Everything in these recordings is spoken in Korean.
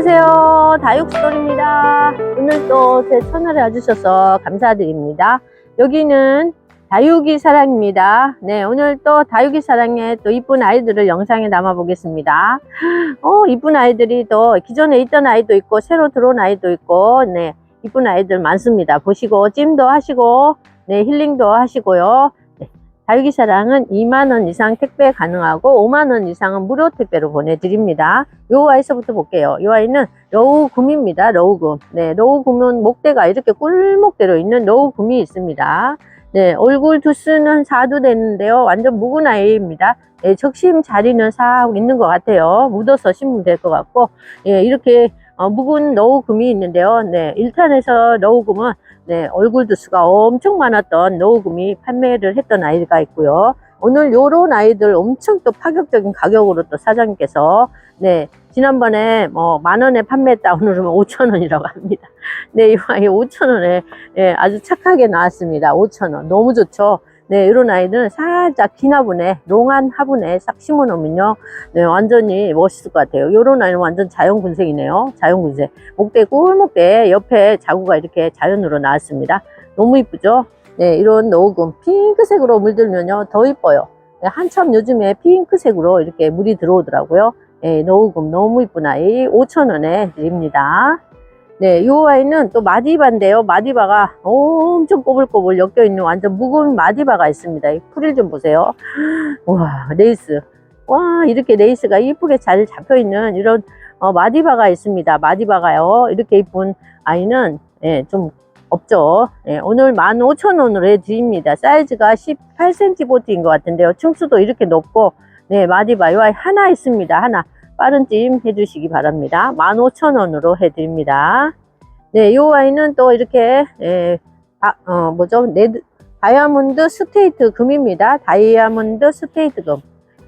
안녕하세요. 다육스토리입니다. 오늘 또 제 채널에 와주셔서 감사드립니다. 여기는 다육이 사랑입니다. 네, 오늘 또 다육이 사랑의 또 이쁜 아이들을 영상에 담아 보겠습니다. 어, 이쁜 아이들이 또 기존에 있던 아이도 있고 새로 들어온 아이도 있고 네, 이쁜 아이들 많습니다. 보시고 찜도 하시고 네, 힐링도 하시고요. 네, 다육이 사랑은 2만원 이상 택배 가능하고 5만원 이상은 무료 택배로 보내드립니다. 요 아이서부터 볼게요. 요 아이는 러우금입니다. 러우금. 네, 러우금은 목대가 이렇게 꿀목대로 있는 러우금이 있습니다. 네, 얼굴 두수는 4도 되는데요. 완전 묵은 아이입니다. 네, 적심 자리는 싹 있는 것 같아요. 묻어서 심으면 될 것 같고, 예, 이렇게 어, 묵은 러우금이 있는데요. 네, 1탄에서 러우금은 네, 얼굴 두수가 엄청 많았던 러우금이 판매를 했던 아이가 있고요. 오늘 요런 아이들 엄청 또 파격적인 가격으로 또 사장님께서 네 지난번에 뭐 만 원에 판매했다 오늘은 5천 원이라고 합니다. 네, 이 아이 5천 원에 예, 아주 착하게 나왔습니다. 5천 원 너무 좋죠. 네, 이런 아이들은 살짝 긴 화분에 롱한 화분에 싹 심어 놓으면요, 네, 완전히 멋있을 것 같아요. 이런 아이는 완전 자연 군색이네요. 자연 군색. 목대 꿀목대 옆에 자구가 이렇게 자연으로 나왔습니다. 너무 이쁘죠? 네, 이런 노금 핑크색으로 물들면요 더 이뻐요. 네, 한참 요즘에 핑크색으로 이렇게 물이 들어오더라고요. 네, 노금 너무 이쁜 아이 5,000원에 드립니다. 네, 이 아이는 또 마디바인데요. 마디바가 엄청 꼬불꼬불 엮여있는 완전 묵은 마디바가 있습니다. 이 풀을 좀 보세요. 와, 레이스. 와, 이렇게 레이스가 이쁘게 잘 잡혀있는 이런 어, 마디바가 있습니다. 마디바가요. 이렇게 이쁜 아이는 예, 좀 없죠. 예, 오늘 15,000원으로 해드립니다. 사이즈가 18cm 보트인 것 같은데요. 층수도 이렇게 높고, 네, 마디바, 요 아이 하나 있습니다. 하나. 빠른 찜 해주시기 바랍니다. 15,000원으로 해드립니다. 네, 요 아이는 또 이렇게, 예, 아, 어, 뭐죠? 레드, 다이아몬드 스테이트 금입니다. 다이아몬드 스테이트 금.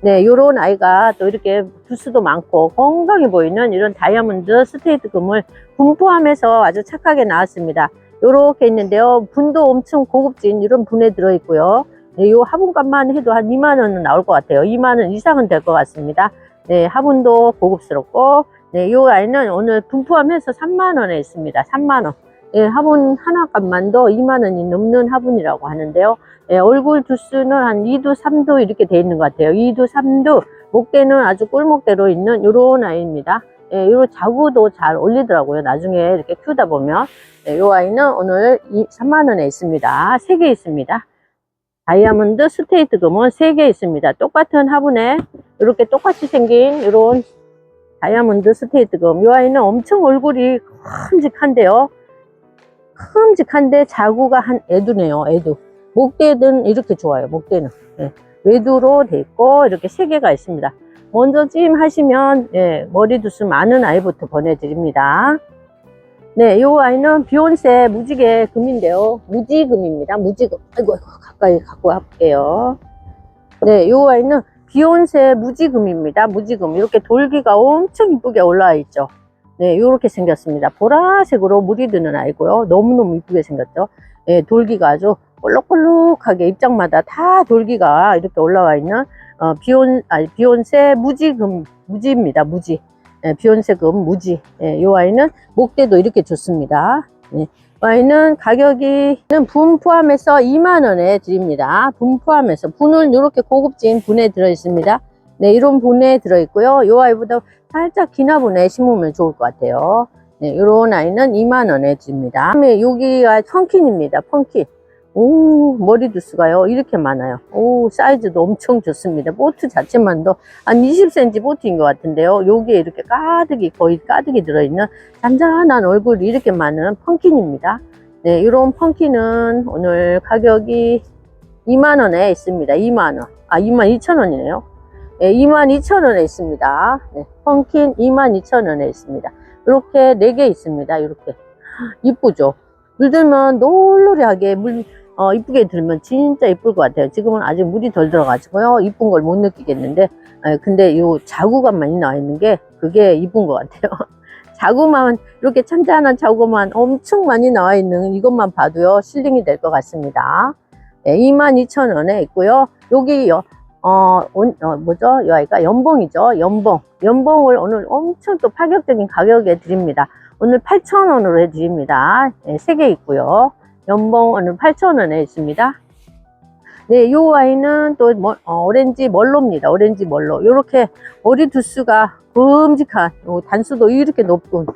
네, 요런 아이가 또 이렇게 부스도 많고 건강해 보이는 이런 다이아몬드 스테이트 금을 분포함해서 아주 착하게 나왔습니다. 요렇게 있는데요. 분도 엄청 고급진 이런 분에 들어있고요. 네, 요 화분값만 해도 한 2만원은 나올 것 같아요. 2만원 이상은 될 것 같습니다. 네, 화분도 고급스럽고, 네, 요 아이는 오늘 분포함해서 3만원에 있습니다. 3만원. 예, 화분 하나 값만도 2만원이 넘는 화분이라고 하는데요. 예, 얼굴 두수는 한 2두, 3두 이렇게 돼 있는 것 같아요. 2두, 3두. 목대는 아주 꿀목대로 있는 요런 아이입니다. 예, 요 자구도 잘 올리더라고요. 나중에 이렇게 키우다 보면. 예, 요 아이는 오늘 3만원에 있습니다. 3개 있습니다. 다이아몬드 스테이트 금은 3개 있습니다. 똑같은 화분에 이렇게 똑같이 생긴 이런 다이아몬드 스테이트 금. 이 아이는 엄청 얼굴이 큼직한데요. 큼직한데 자구가 한 애두네요. 애두. 목대는 이렇게 좋아요. 목대는. 예, 외두로 돼 있고 이렇게 세 개가 있습니다. 먼저 찜 하시면 예, 머리 두수 많은 아이부터 보내드립니다. 네, 이 아이는 비욘세 무지개 금인데요. 무지금입니다. 무지금. 아이고, 아이고 가까이 갖고 갈게요. 네, 이 아이는 비욘세 무지금입니다. 무지금. 이렇게 돌기가 엄청 이쁘게 올라와 있죠. 네, 이렇게 생겼습니다. 보라색으로 물이 드는 아이고요. 너무너무 이쁘게 생겼죠. 네, 돌기가 아주 볼록볼록하게 입장마다 다 돌기가 이렇게 올라와 있는 어, 비온, 아니, 비욘세 무지금, 무지입니다. 무지. 예, 비욘세금 무지. 예, 요 아이는 목대도 이렇게 좋습니다. 예, 이 아이는 가격이 분 포함해서 2만원에 드립니다. 분 포함해서. 분은 이렇게 고급진 분에 들어있습니다. 네, 이런 분에 들어있고요. 요 아이보다 살짝 긴 화분에 심으면 좋을 것 같아요. 네, 요런 아이는 2만원에 드립니다. 다음에 여기가 펑킨입니다. 펑킨. 오, 머리 두수가요. 이렇게 많아요. 오, 사이즈도 엄청 좋습니다. 보트 자체만도 한 20cm 보트인 것 같은데요. 여기에 이렇게 가득이, 거의 가득이 들어있는 잔잔한 얼굴이 이렇게 많은 펑킨입니다. 네, 이런 펑킨은 오늘 가격이 2만원에 있습니다. 2만원. 아, 22,000원이네요. 네, 22,000원에 있습니다. 네, 펑킨 22,000원에 있습니다. 이렇게 4개 있습니다. 이렇게. 이쁘죠? 물들면 놀놀이하게 물, 어, 이쁘게 들면 진짜 이쁠 것 같아요. 지금은 아직 물이 덜 들어가지고요. 이쁜 걸 못 느끼겠는데, 에, 근데 요 자구가 많이 나와 있는 게 그게 이쁜 것 같아요. 자구만, 이렇게 찬찬한 자구만 엄청 많이 나와 있는 이것만 봐도요, 실링이 될 것 같습니다. 네, 22,000원에 있고요. 여기 여, 어, 온- 어, 뭐죠? 이 아이가 연봉이죠. 연봉. 연봉을 오늘 엄청 또 파격적인 가격에 드립니다. 오늘 8,000원으로 해드립니다. 네, 3개 있고요. 연봉 오늘 8,000원에 있습니다. 네, 요 아이는 또 뭐- 어, 오렌지 멀로입니다. 오렌지 멀로. 요렇게 머리 두수가 큼직한, 요 단수도 이렇게 높고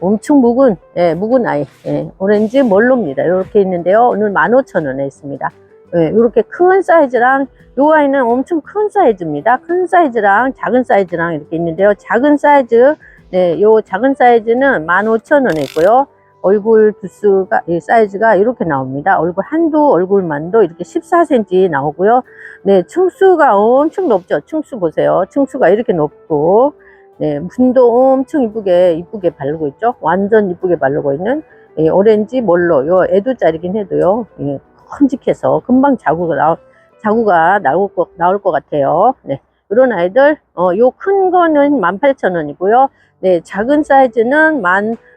엄청 묵은, 예, 묵은 아이. 예, 오렌지 멀로입니다. 이렇게 있는데요. 오늘 15,000원에 있습니다. 예, 이렇게 큰 사이즈랑 요 아이는 엄청 큰 사이즈입니다. 큰 사이즈랑 작은 사이즈랑 이렇게 있는데요. 작은 사이즈, 네, 요 작은 사이즈는 15,000원에 있고요. 얼굴 두수가, 이 사이즈가 이렇게 나옵니다. 얼굴 한두 얼굴만도 이렇게 14cm 나오고요. 네, 층수가 엄청 높죠. 층수 보세요. 층수가 이렇게 높고, 네, 분도 엄청 이쁘게, 이쁘게 바르고 있죠. 완전 이쁘게 바르고 있는 이 오렌지 몰로, 요 애도짜리긴 해도요. 예, 큼직해서 금방 자구가 나올, 자구가 나올 것, 나올 것 같아요. 네. 이런 아이들, 어, 요 큰 거는 18,000원이고요. 네, 작은 사이즈는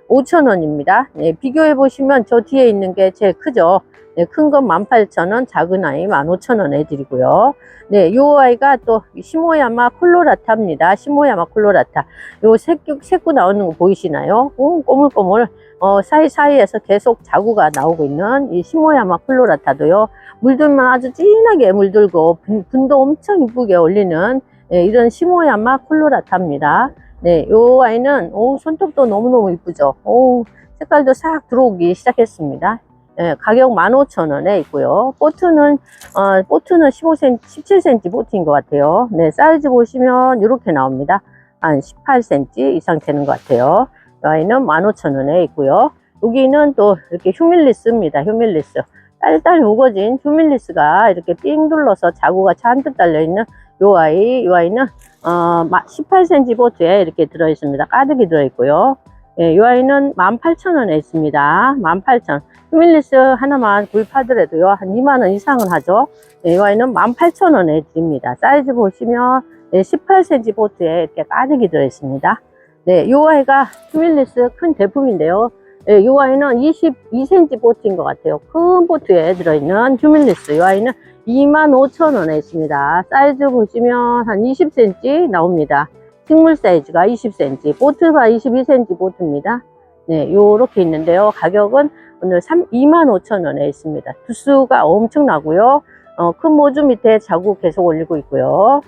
15,000원입니다. 네, 비교해 보시면 저 뒤에 있는 게 제일 크죠. 네, 큰건 18,000원, 작은 아이 15,000원 해드리고요. 네, 요 아이가 또 시모야마 콜로라타입니다. 시모야마 콜로라타. 요 새끼, 새꾸 나오는 거 보이시나요? 오, 꼬물꼬물. 어, 사이사이에서 계속 자구가 나오고 있는 이 시모야마 콜로라타도요. 물들만 아주 진하게 물들고 분, 분도 엄청 이쁘게 올리는 예, 이런 시모야마 콜로라타입니다. 네, 요 아이는 오, 손톱도 너무너무 이쁘죠. 오, 색깔도 싹 들어오기 시작했습니다. 예, 가격 15,000원에 있고요. 보트는 어, 보트는 15cm, 17cm 보트인 것 같아요. 네, 사이즈 보시면 이렇게 나옵니다. 한 18cm 이상 되는 것 같아요. 이 아이는 15,000원에 있고요. 여기는 또 이렇게 휴밀리스입니다. 휴밀리스. 딸딸 우거진 휴밀리스가 이렇게 삥 둘러서 자구가 잔뜩 달려있는 요 아이, 요 아이는 어, 18cm 보트에 이렇게 들어있습니다. 가득이 들어있고요. 예, 요 아이는 18,000원에 있습니다. 18,000원. 휴밀리스 하나만 구입하더라도요, 한 2만원 이상은 하죠. 예, 요 아이는 18,000원에 드립니다. 사이즈 보시면 예, 18cm 보트에 이렇게 가득이 들어있습니다. 네, 요 아이가 휴밀리스 큰 제품인데요. 예, 요 아이는 22cm 보트인 것 같아요. 큰 보트에 들어있는 휴밀리스. 요 아이는 25,000원에 있습니다. 사이즈 보시면 한 20cm 나옵니다. 식물 사이즈가 20cm, 보트가 22cm 보트입니다. 네, 요렇게 있는데요. 가격은 오늘 3, 25,000원에 있습니다. 두수가 엄청나고요. 어, 큰 모주 밑에 자국 계속 올리고 있고요.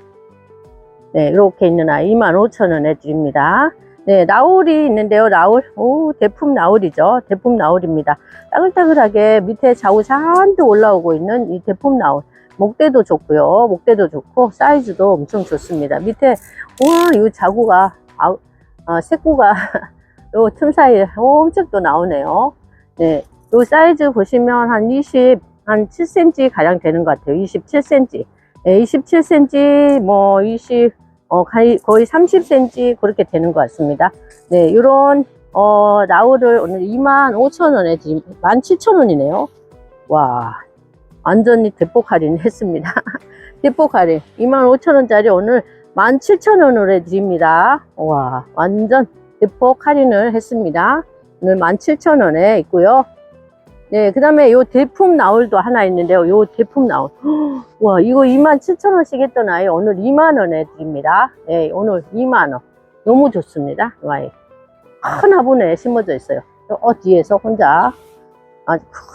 네, 이렇게 있는 아이 25,000원에 드립니다. 네, 나울이 있는데요. 나울. 오, 대품 나울이죠. 대품 나울입니다. 따글따글하게 밑에 자우 잔뜩 올라오고 있는 이 대품 나울. 목대도 좋고요. 목대도 좋고 사이즈도 엄청 좋습니다. 밑에 와, 이 자구가 아, 어, 색구가 요 틈 사이에 엄청 또 나오네요. 네, 요 사이즈 보시면 한 20, 한 7cm 가량 되는 것 같아요. 27cm. 네, 27cm, 뭐 20, 어, 거의, 거의 30cm 그렇게 되는 것 같습니다. 네, 요런, 어, 나우를 오늘 25,000원에 드림, 17,000원이네요. 와, 완전히 대폭 할인 했습니다. 대폭 할인. 25,000원짜리 오늘 17,000원으로 해드립니다. 와, 완전 대폭 할인을 했습니다. 오늘 17,000원에 있고요. 네, 그 다음에 요 대품 나울도 하나 있는데요. 요 대품 나울. 와, 이거 27,000원씩 했던 아이 오늘 2만원에 드립니다. 네, 오늘 2만원. 너무 좋습니다. 이 아이. 큰 화분에 심어져 있어요. 어, 뒤에서 혼자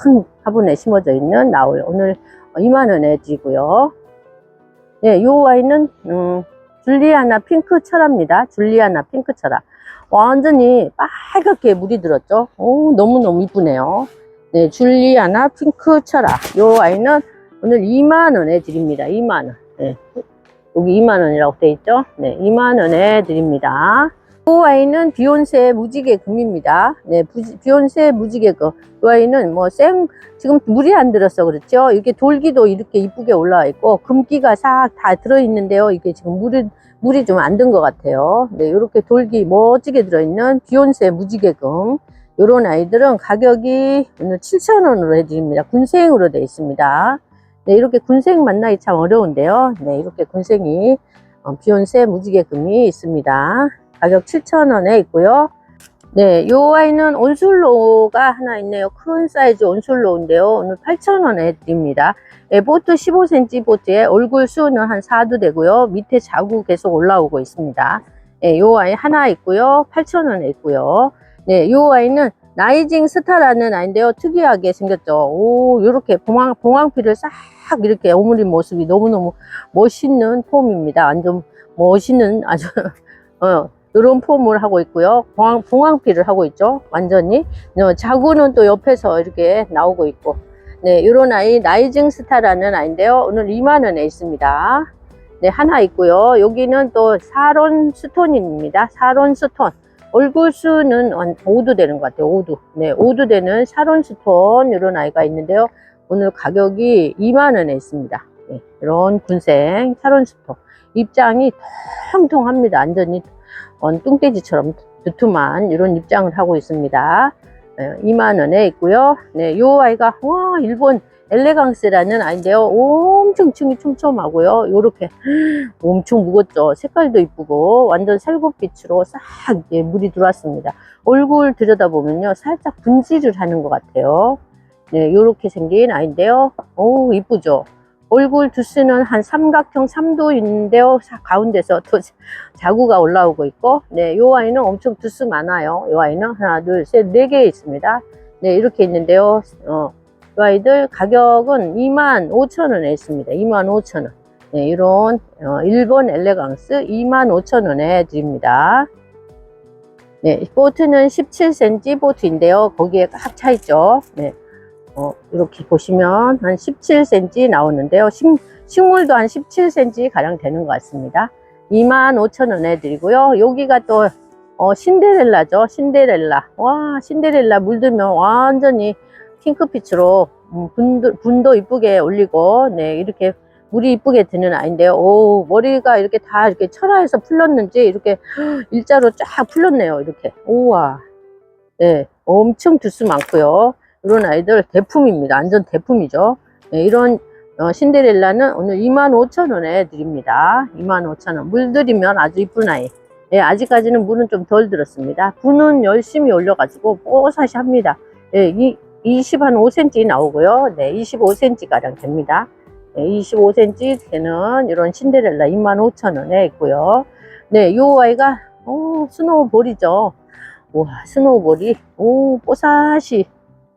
큰 화분에 심어져 있는 나울. 오늘 2만원에 드리고요. 네, 요 아이는, 음, 줄리아나 핑크 철화입니다. 줄리아나 핑크 철화. 완전히 빨갛게 물이 들었죠. 오, 너무너무 이쁘네요. 네, 줄리아나 핑크 철화. 요 아이는 오늘 2만원에 드립니다. 2만원. 네. 여기 2만원이라고 돼 있죠? 네, 2만원에 드립니다. 이 아이는 비욘세 무지개 금입니다. 네, 부- 비욘세 무지개 금. 이 아이는 뭐 생, 지금 물이 안 들어서 그렇죠? 이렇게 돌기도 이렇게 이쁘게 올라와 있고, 금기가 싹 다 들어있는데요. 이게 지금 물이, 물이 좀 안 든 것 같아요. 네, 이렇게 돌기 멋지게 들어있는 비욘세 무지개 금. 요런 아이들은 가격이 오늘 7,000원으로 해드립니다. 군생으로 되어 있습니다. 네, 이렇게 군생 만나기 참 어려운데요. 네, 이렇게 군생이 어, 비욘세 무지개 금이 있습니다. 가격 7,000원에 있고요. 네, 요 아이는 온술로가 하나 있네요. 큰 사이즈 온술로인데요. 오늘 8,000원에 드립니다. 예, 보트 15cm 보트에 얼굴 수는 한 4도 되고요. 밑에 자구 계속 올라오고 있습니다. 예, 요 아이 하나 있고요. 8,000원에 있고요. 네, 요 아이는 나이징 스타라는 아이인데요. 특이하게 생겼죠. 오, 요렇게 봉황, 봉황피를 싹 이렇게 오므린 모습이 너무너무 멋있는 폼입니다. 완전 멋있는 아주, 어, 이런 폼을 하고 있고요. 봉황, 봉황피를 하고 있죠. 완전히. 어, 자구는 또 옆에서 이렇게 나오고 있고. 네, 요런 아이, 나이징 스타라는 아이인데요. 오늘 2만원에 있습니다. 네, 하나 있고요. 여기는 또 사론 스톤입니다. 사론 스톤. 얼굴 수는 한 5도 되는 것 같아요. 5도. 네, 5도 되는 사론 스톤 이런 아이가 있는데요. 오늘 가격이 2만 원에 있습니다. 네, 이런 군생 사론 스톤. 입장이 통통합니다. 완전히 어, 뚱돼지처럼 두툼한 이런 입장을 하고 있습니다. 네, 2만 원에 있고요. 네, 요 아이가 와 일본 엘레강스라는 아이인데요. 엄청 층이 촘촘하고요. 요렇게 엄청 무겁죠. 색깔도 이쁘고 완전 살구빛으로 싹 이렇게 물이 들어왔습니다. 얼굴 들여다보면요. 살짝 분질을 하는 것 같아요. 네, 요렇게 생긴 아이인데요. 오, 이쁘죠? 얼굴 두수는 한 삼각형 3도인데요. 가운데서 또 자구가 올라오고 있고, 네, 요 아이는 엄청 두수 많아요. 요 아이는 하나, 둘, 셋, 네 개 있습니다. 네, 이렇게 있는데요. 어, 이 아이들 가격은 2만 5천 원에 있습니다. 2만 5천 원. 네, 이런 어, 일본 엘레강스 2만 5천 원에 드립니다. 네, 보트는 17cm 보트인데요. 거기에 꽉 차 있죠. 네, 어, 이렇게 보시면 한 17cm 나오는데요. 식, 식물도 한 17cm 가량 되는 것 같습니다. 2만 5천 원에 드리고요. 여기가 또 어, 신데렐라죠. 신데렐라. 와, 신데렐라 물들면 완전히 핑크빛으로 음, 분도, 분도 이쁘게 올리고 네 이렇게 물이 이쁘게 드는 아이인데요. 오 머리가 이렇게 다 이렇게 철화해서 풀렸는지 이렇게 일자로 쫙 풀렸네요 이렇게. 우와. 네 엄청 두수 많고요. 이런 아이들 대품입니다. 완전 대품이죠. 네, 이런 어, 신데렐라는 오늘 25,000원에 드립니다. 25,000원. 물 들이면 아주 이쁜 아이. 네, 아직까지는 물은 좀 덜 들었습니다. 분은 열심히 올려가지고 뽀사시 합니다. 네, 이, 20 한 5cm 나오고요. 네, 25cm 가량 됩니다. 네, 25cm 되는 이런 신데렐라 25,000원에 있고요. 네, 요 아이가 오, 스노우볼이죠. 와, 스노우볼이 오, 뽀사시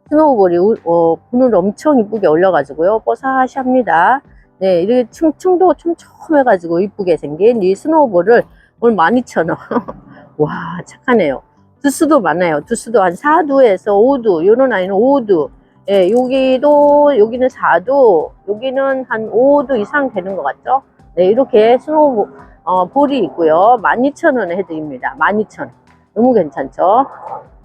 스노우볼이 어, 분을 엄청 이쁘게 올려가지고요. 뽀사시 합니다. 네, 이렇게 층, 층도 촘촘해가지고 이쁘게 생긴 이 스노우볼을 오늘 12,000원. 와, 착하네요. 두수도 많아요. 두수도 한 4도에서 5도, 요런 아이는 5도. 예, 여기도, 여기는 4도, 여기는 한 5도 이상 되는 것 같죠? 네, 이렇게 스노우, 어, 볼이 있고요. 12,000원에 해드립니다. 12,000원. 너무 괜찮죠?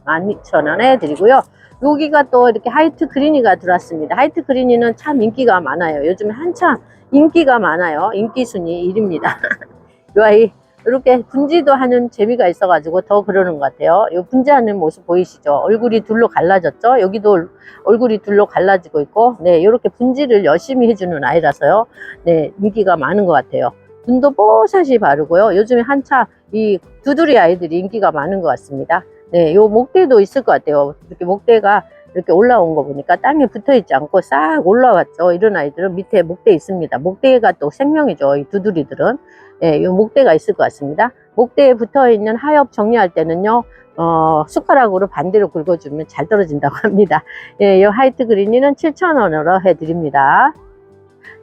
12,000원에 해드리고요. 여기가 또 이렇게 하이트 그린이가 들어왔습니다. 하이트 그린이는 참 인기가 많아요. 요즘에 한참 인기가 많아요. 인기 순위 1입니다. 요 아이, 이렇게 분지도 하는 재미가 있어가지고 더 그러는 것 같아요. 이 분지하는 모습 보이시죠? 얼굴이 둘로 갈라졌죠? 여기도 얼굴이 둘로 갈라지고 있고, 네, 이렇게 분지를 열심히 해주는 아이라서요. 네, 인기가 많은 것 같아요. 눈도 뽀샤시 바르고요. 요즘에 한참 이 두드리 아이들이 인기가 많은 것 같습니다. 네, 요 목대도 있을 것 같아요. 이렇게 목대가 이렇게 올라온 거 보니까 땅에 붙어 있지 않고 싹 올라왔죠. 이런 아이들은 밑에 목대 있습니다. 목대가 또 생명이죠. 이 두드리들은. 예, 이 목대가 있을 것 같습니다. 목대에 붙어 있는 하엽 정리할 때는요, 어, 숟가락으로 반대로 긁어주면 잘 떨어진다고 합니다. 예, 이 하이트 그린이는 7,000원으로 해드립니다.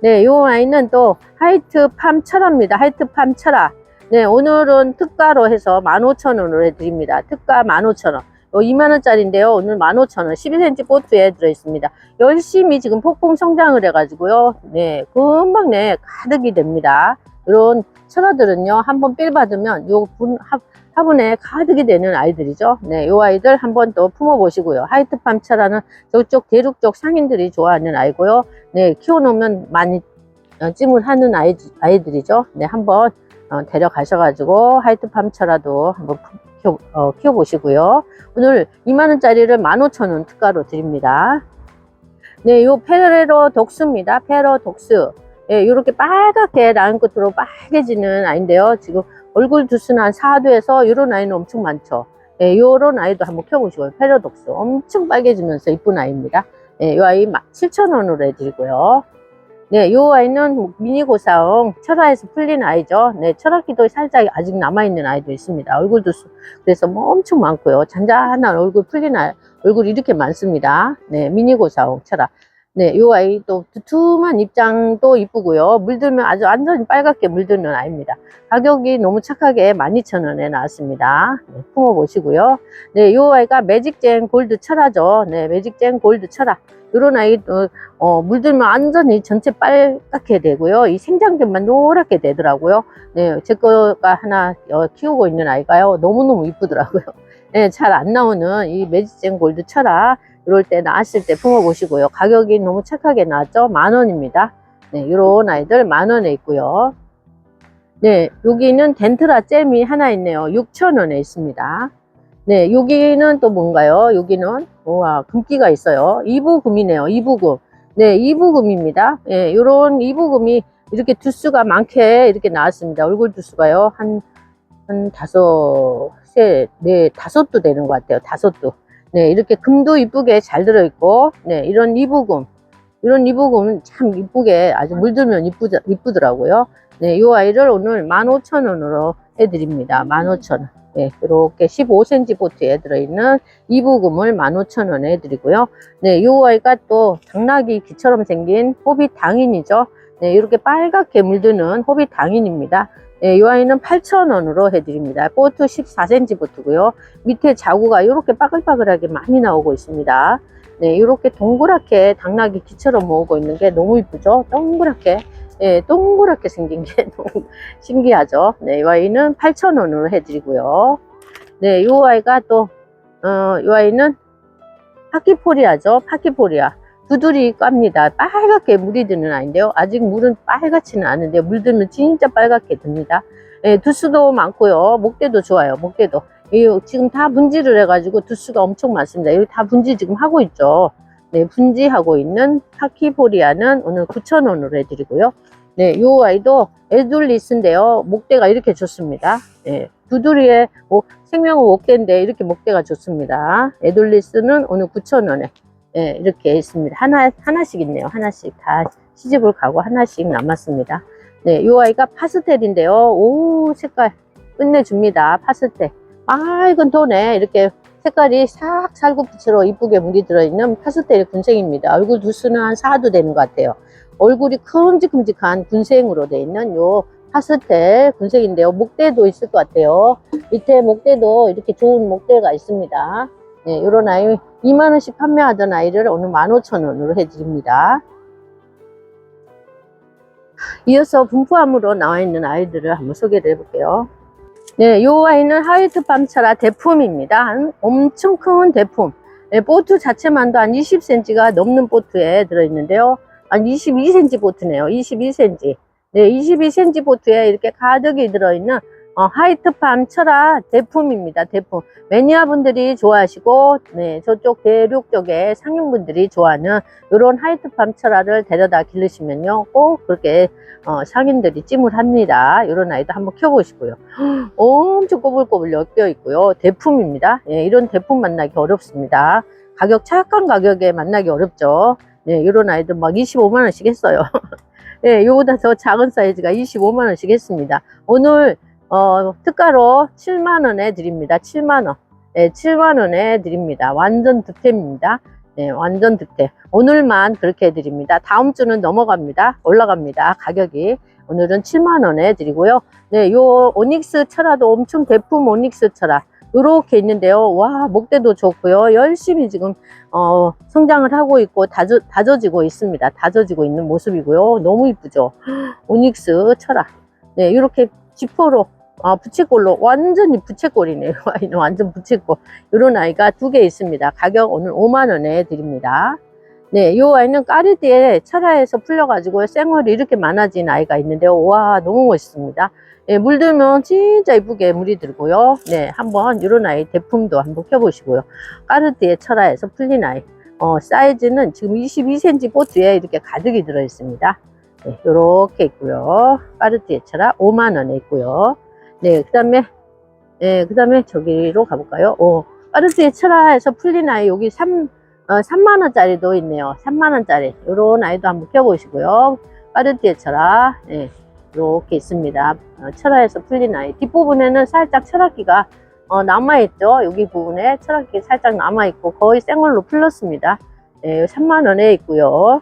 네, 이 아이는 또 하이트 팜 철화입니다. 하이트 팜 철화. 네, 오늘은 특가로 해서 15,000원으로 해드립니다. 특가 15,000원. 2만원짜리인데요. 오늘 15,000원. 12cm 보트에 들어있습니다. 열심히 지금 폭풍 성장을 해가지고요. 네, 금방 네, 가득이 됩니다. 이런 철화들은요, 한번 삘 받으면 요 분, 화, 화분에 가득이 되는 아이들이죠. 네, 요 아이들 한번 또 품어보시고요. 하이트팜 철화는 저쪽 대륙 쪽 상인들이 좋아하는 아이고요. 네, 키워놓으면 많이 어, 찜을 하는 아이, 아이들이죠. 네, 한번 어, 데려가셔가지고 하이트팜 철화도 한번 키워, 어, 키워보시고요. 오늘 2만원짜리를 15,000원 특가로 드립니다. 네, 요 페레로 독스입니다. 페로 독스. 예, 요렇게 빨갛게 라인 끝으로 빨개지는 아이인데요. 지금 얼굴 두수는 한 4도에서 이런 아이는 엄청 많죠. 예, 요런 아이도 한번 켜보시고요. 패러독스. 엄청 빨개지면서 이쁜 아이입니다. 예, 요 아이 7,000원으로 해드리고요. 네, 요 아이는 미니 고사ong 철화에서 풀린 아이죠. 네, 철화기도 살짝 아직 남아있는 아이도 있습니다. 얼굴도 수- 그래서 뭐 엄청 많고요. 잔잔한 얼굴 풀린 아이, 얼굴이 이렇게 많습니다. 네, 미니 고사ong 철화. 네, 요 아이 또 두툼한 입장도 이쁘고요. 물들면 아주 완전히 빨갛게 물드는 아이입니다. 가격이 너무 착하게 12,000원에 나왔습니다. 네, 품어 보시고요. 네, 요 아이가 매직젠 골드 철화죠. 네, 매직젠 골드 철화. 요런 아이도, 어, 물들면 완전히 전체 빨갛게 되고요. 이 생장점만 노랗게 되더라고요. 네, 제 거가 하나 어, 키우고 있는 아이가요. 너무너무 이쁘더라고요. 네, 잘 안 나오는 이 매직젠 골드 철화. 이럴 때 나왔을 때 품어보시고요. 가격이 너무 착하게 나왔죠? 만 원입니다. 네, 요런 아이들 만 원에 있고요. 네, 여기는 덴트라 잼이 하나 있네요. 6,000원에 있습니다. 네, 여기는 또 뭔가요? 여기는, 우와, 금기가 있어요. 이부금이네요. 이부금. 네, 이부금입니다. 예, 요런 이부금이 이렇게 두수가 많게 이렇게 나왔습니다. 얼굴 두수가요. 한, 한 다섯, 세, 네, 다섯도 되는 것 같아요. 다섯도. 네, 이렇게 금도 이쁘게 잘 들어있고, 네, 이런 이부금. 이런 이부금은 참 이쁘게 아주 물들면 이쁘, 이쁘더라고요. 네, 이 아이를 오늘 15,000원으로 해드립니다. 15,000원. 네, 이렇게 15cm 보트에 들어있는 이부금을 15,000원에 해드리고요. 네, 이 아이가 또 당나귀 귀처럼 생긴 호빗 당인이죠. 네, 이렇게 빨갛게 물드는 호빗 당인입니다. 네, 이 아이는 8,000원으로 해드립니다. 보트 14cm 보트고요. 밑에 자구가 이렇게 빠글빠글하게 많이 나오고 있습니다. 네, 이렇게 동그랗게 당나귀 귀처럼 모으고 있는 게 너무 이쁘죠? 동그랗게. 예, 동그랗게 생긴 게 너무 신기하죠? 네, 이 아이는 8,000원으로 해드리고요. 네, 이 아이가 또, 어, 이 아이는 파키포리아죠? 파키포리아. 두드리 깝니다. 빨갛게 물이 드는 아이인데요. 아직 물은 빨갛지는 않은데 물 들면 진짜 빨갛게 듭니다. 예, 두수도 많고요. 목대도 좋아요. 목대도. 이 지금 다 분지를 해가지고 두수가 엄청 많습니다. 여기 다 분지 지금 하고 있죠. 네, 분지하고 있는 파키포리아는 오늘 9,000원으로 해드리고요. 네, 요 아이도 에둘리스인데요. 목대가 이렇게 좋습니다. 네, 두드리의 뭐 생명은 목대인데 이렇게 목대가 좋습니다. 에둘리스는 오늘 9,000원에 예, 이렇게 있습니다. 하나, 하나씩 있네요. 하나씩 다 시집을 가고 하나씩 남았습니다. 네, 요 아이가 파스텔인데요. 오, 색깔 끝내줍니다. 파스텔. 맑은 톤에 이렇게 색깔이 싹 살구빛으로 이쁘게 물이 들어있는 파스텔 군생입니다. 얼굴 두수는 한 4도 되는 것 같아요. 얼굴이 큼직큼직한 군생으로 되어 있는 요 파스텔 군생인데요. 목대도 있을 것 같아요. 밑에 목대도 이렇게 좋은 목대가 있습니다. 네, 요런 아이 2만원씩 판매하던 아이를 오늘 15,000원으로 해드립니다. 이어서 분포함으로 나와 있는 아이들을 한번 소개를 해볼게요. 네, 요 아이는 하이트 밤차라 대품입니다. 한 엄청 큰 대품. 네, 보트 자체만도 한 20cm가 넘는 보트에 들어있는데요. 한 22cm 보트네요. 22cm. 네, 22cm 보트에 이렇게 가득이 들어있는 어, 하이트팜 철화 대품입니다. 대품. 매니아분들이 좋아하시고, 네, 저쪽 대륙 쪽에 상인분들이 좋아하는 이런 하이트팜 철화를 데려다 기르시면요. 꼭 그렇게 어, 상인들이 찜을 합니다. 이런 아이도 한번 키워보시고요. 엄청 꼬불꼬불 엮여 있고요. 대품입니다. 예, 이런 대품 만나기 어렵습니다. 가격 착한 가격에 만나기 어렵죠. 네, 이런 아이들 막 25만원씩 했어요. 예, 요보다 더 작은 사이즈가 25만원씩 했습니다. 오늘 어, 특가로 7만원에 드립니다. 7만원. 네, 7만원에 드립니다. 완전 득템입니다. 네, 완전 득템. 오늘만 그렇게 해드립니다. 다음 주는 넘어갑니다. 올라갑니다. 가격이. 오늘은 7만원에 드리고요. 네, 요 오닉스 철화도 엄청 대품 오닉스 철화. 요렇게 있는데요. 와, 목대도 좋고요. 열심히 지금, 어, 성장을 하고 있고, 다져, 다져지고 있습니다. 다져지고 있는 모습이고요. 너무 이쁘죠? 오닉스 철화. 네, 이렇게 지퍼로 아, 부채꼴로 완전히 부채꼴이네요. 완전 부채꼴. 이런 아이가 두 개 있습니다. 가격 오늘 5만원에 드립니다. 네, 이 아이는 까르디에 철화에서 풀려가지고 생얼이 이렇게 많아진 아이가 있는데요. 와, 너무 멋있습니다. 네, 물들면 진짜 이쁘게 물이 들고요. 네, 한번 이런 아이 대품도 한번 켜보시고요. 까르디에 철화에서 풀린 아이. 어, 사이즈는 지금 22cm 보트에 이렇게 가득이 들어 있습니다. 네, 요렇게 있고요. 까르디에 철화 5만원에 있고요. 네, 그 다음에 예, 그 다음에 저기로 가볼까요? 어, 파르스의 철화에서 풀린 아이, 여기 3, 어, 3만원짜리도 있네요. 3만원짜리. 요런 아이도 한번 껴보시고요. 파르티의 철화. 예, 이렇게 있습니다. 어, 철화에서 풀린 아이. 뒷부분에는 살짝 철화기가 어, 남아있죠. 여기 부분에 철학기 살짝 남아있고 거의 생얼로 풀렸습니다. 네, 3만원에 있고요.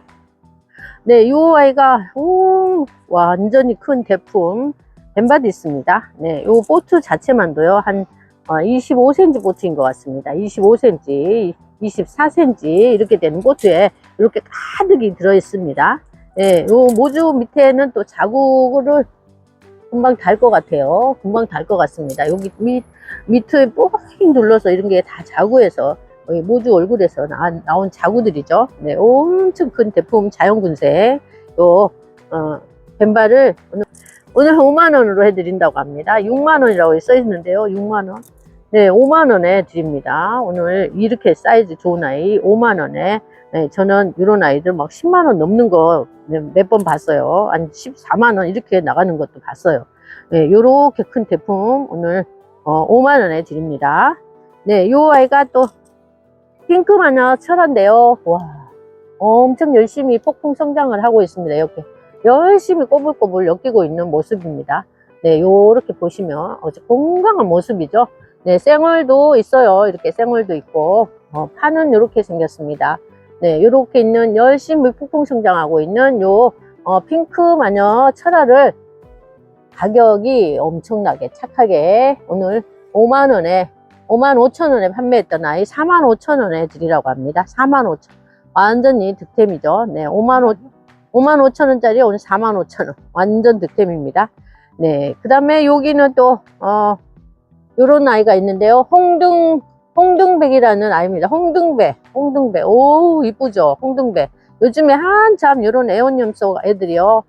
네, 이 아이가 오, 완전히 큰 대품 벤바디 있습니다. 네, 요 보트 자체만도요. 한 어, 25cm 보트인 것 같습니다. 25cm, 24cm 이렇게 되는 보트에 이렇게 가득이 들어 있습니다. 네, 요 모주 밑에는 또 자국을 금방 달 것 같아요. 금방 달 것 같습니다. 여기 밑, 밑을 뽁 눌러서 이런 게 다 자구에서 여기 모주 얼굴에서 나, 나온 자구들이죠. 네, 엄청 큰 대품 자연군색 요 어, 벤바를 오늘, 오늘 5만 원으로 해드린다고 합니다. 6만 원이라고 써 있는데요. 6만 원. 네, 5만 원에 드립니다. 오늘 이렇게 사이즈 좋은 아이 5만 원에 네, 저는 이런 아이들 막 10만 원 넘는 거 몇 번 봤어요. 한 14만 원 이렇게 나가는 것도 봤어요. 네, 요렇게 큰 제품 오늘 어, 5만 원에 드립니다. 네, 요 아이가 또 핑크 마녀 철화인데요. 와, 엄청 열심히 폭풍 성장을 하고 있습니다. 이렇게 열심히 꼬불꼬불 엮이고 있는 모습입니다. 네, 요렇게 보시면 어제 건강한 모습이죠. 네, 생얼도 있어요. 이렇게 생얼도 있고 어, 파는 이렇게 생겼습니다. 네, 요렇게 있는 열심히 폭풍 성장하고 있는 요 어, 핑크 마녀 철화를 가격이 엄청나게 착하게 오늘 5만원에 5만 5천원에 판매했던 아이 4만 5천원에 드리라고 합니다. 4만 5천 완전히 득템이죠. 네, 5만 5천 55,000원짜리 오늘 45,000원. 완전 득템입니다. 네 그 다음에 여기는 또 어, 요런 아이가 있는데요. 홍등 홍등백이라는 아이입니다. 홍등백 홍등백. 오 이쁘죠? 홍등백. 요즘에 한참 요런 애원 염소 애들이요.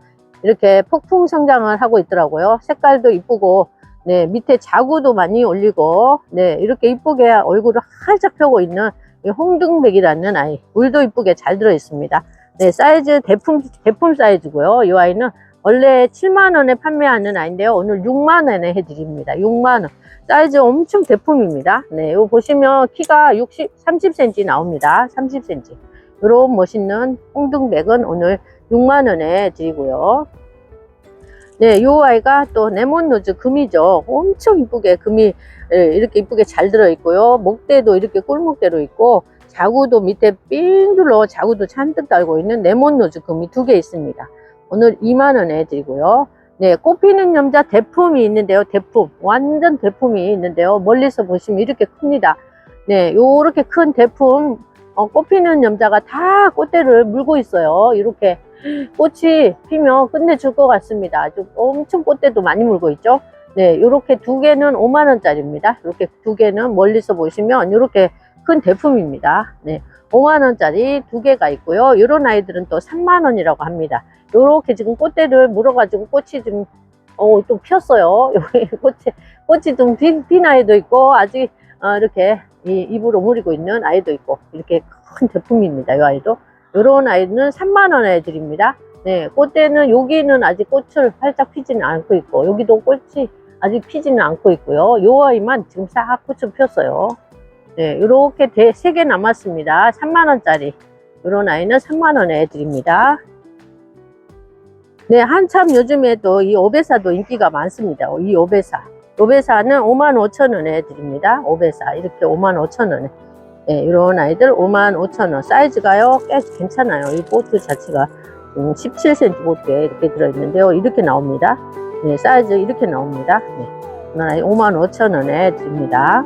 이렇게 폭풍 성장을 하고 있더라고요. 색깔도 이쁘고 네 밑에 자구도 많이 올리고 네 이렇게 이쁘게 얼굴을 활짝 펴고 있는 홍등백이라는 아이. 물도 이쁘게 잘 들어 있습니다. 네, 사이즈 대품, 대품 사이즈고요. 이 아이는 원래 7만원에 판매하는 아이인데요. 오늘 6만원에 해드립니다. 6만원. 사이즈 엄청 대품입니다. 네, 요 보시면 키가 60, 30cm 나옵니다. 30cm. 요런 멋있는 홍등백은 오늘 6만원에 드리고요. 네, 요 아이가 또 레몬 노즈 금이죠. 엄청 이쁘게 금이 예, 이렇게 이쁘게 잘 들어 있고요. 목대도 이렇게 꿀목대로 있고, 자구도 밑에 삥 둘러 자구도 잔뜩 달고 있는 레몬 노즈 금이 두 개 있습니다. 오늘 2만원에 드리고요. 네, 꽃피는 염자 대품이 있는데요. 대품. 완전 대품이 있는데요. 멀리서 보시면 이렇게 큽니다. 네, 요렇게 큰 대품, 어, 꽃피는 염자가 다 꽃대를 물고 있어요. 이렇게 꽃이 피면 끝내줄 것 같습니다. 아주 엄청 꽃대도 많이 물고 있죠. 네, 요렇게 두 개는 5만원짜리입니다. 이렇게 두 개는 멀리서 보시면 이렇게 큰 대품입니다. 네, 5만원짜리 두 개가 있고요. 요런 아이들은 또 3만원이라고 합니다. 요렇게 지금 꽃대를 물어가지고 꽃이 좀, 어, 좀. 여기 꽃이, 꽃이 좀 핀, 핀 아이도 있고, 아직, 어, 이렇게 이, 입으로 무리고 있는 아이도 있고, 이렇게 큰 제품입니다. 이 아이도. 요런 아이는 3만원에 드립니다. 네, 꽃대는 여기는 아직 꽃을 활짝 피지는 않고 있고, 여기도 꽃이 아직 피지는 않고 있고요. 요 아이만 지금 싹 꽃을 폈어요. 네, 요렇게 세 개 남았습니다. 3만원짜리. 요런 아이는 3만원에 드립니다. 네, 한참 요즘에도 이 오베사도 인기가 많습니다. 이 오베사. 오베사는 5만 5천 원에 드립니다. 오베사. 이렇게 5만 5천 원에. 네, 이런 아이들 5만 5천 원. 사이즈가요, 꽤 괜찮아요. 이 보트 자체가 음, 17cm 보트에 이렇게 들어있는데요. 이렇게 나옵니다. 네, 사이즈 이렇게 나옵니다. 네, 이런 아이 5만 5천 원에 드립니다.